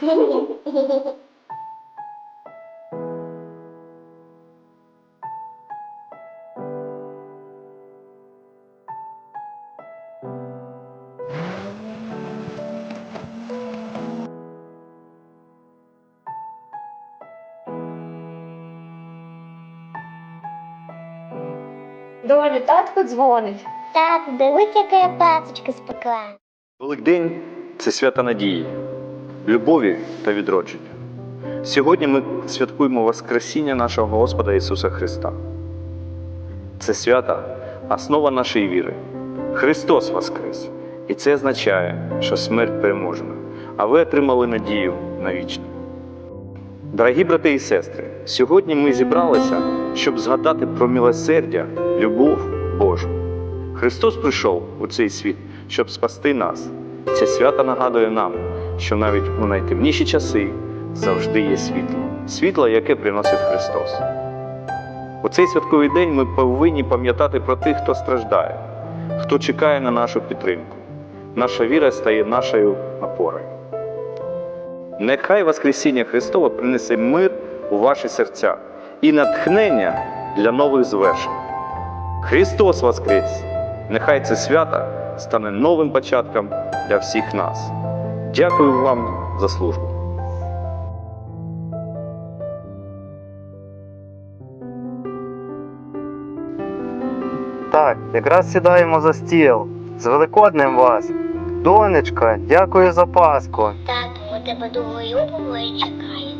Долю, татко дзвонить. Так, дивись, яка я пасочка спекла. Великдень це свято надії, любові та відродження. Сьогодні ми святкуємо Воскресіння нашого Господа Ісуса Христа. Це свято основа нашої віри. Христос Воскрес! І це означає, що смерть переможена, а ви отримали надію на вічне. Дорогі брати і сестри, сьогодні ми зібралися, щоб згадати про милосердя, любов Божу. Христос прийшов у цей світ, щоб спасти нас. Це свято нагадує нам, що навіть у найтемніші часи завжди є світло, світло, яке приносить Христос. У цей святковий день ми повинні пам'ятати про тих, хто страждає, хто чекає на нашу підтримку. Наша віра стає нашою опорою. Нехай Воскресіння Христове принесе мир у ваші серця і натхнення для нових звершень. Христос Воскрес! Нехай це свято стане новим початком для всіх нас. Дякую вам за службу. Так, якраз сідаємо за стіл. З Великоднем вас. Донечка, дякую за Пасху. Тату, у тебе довго юбової чекаю.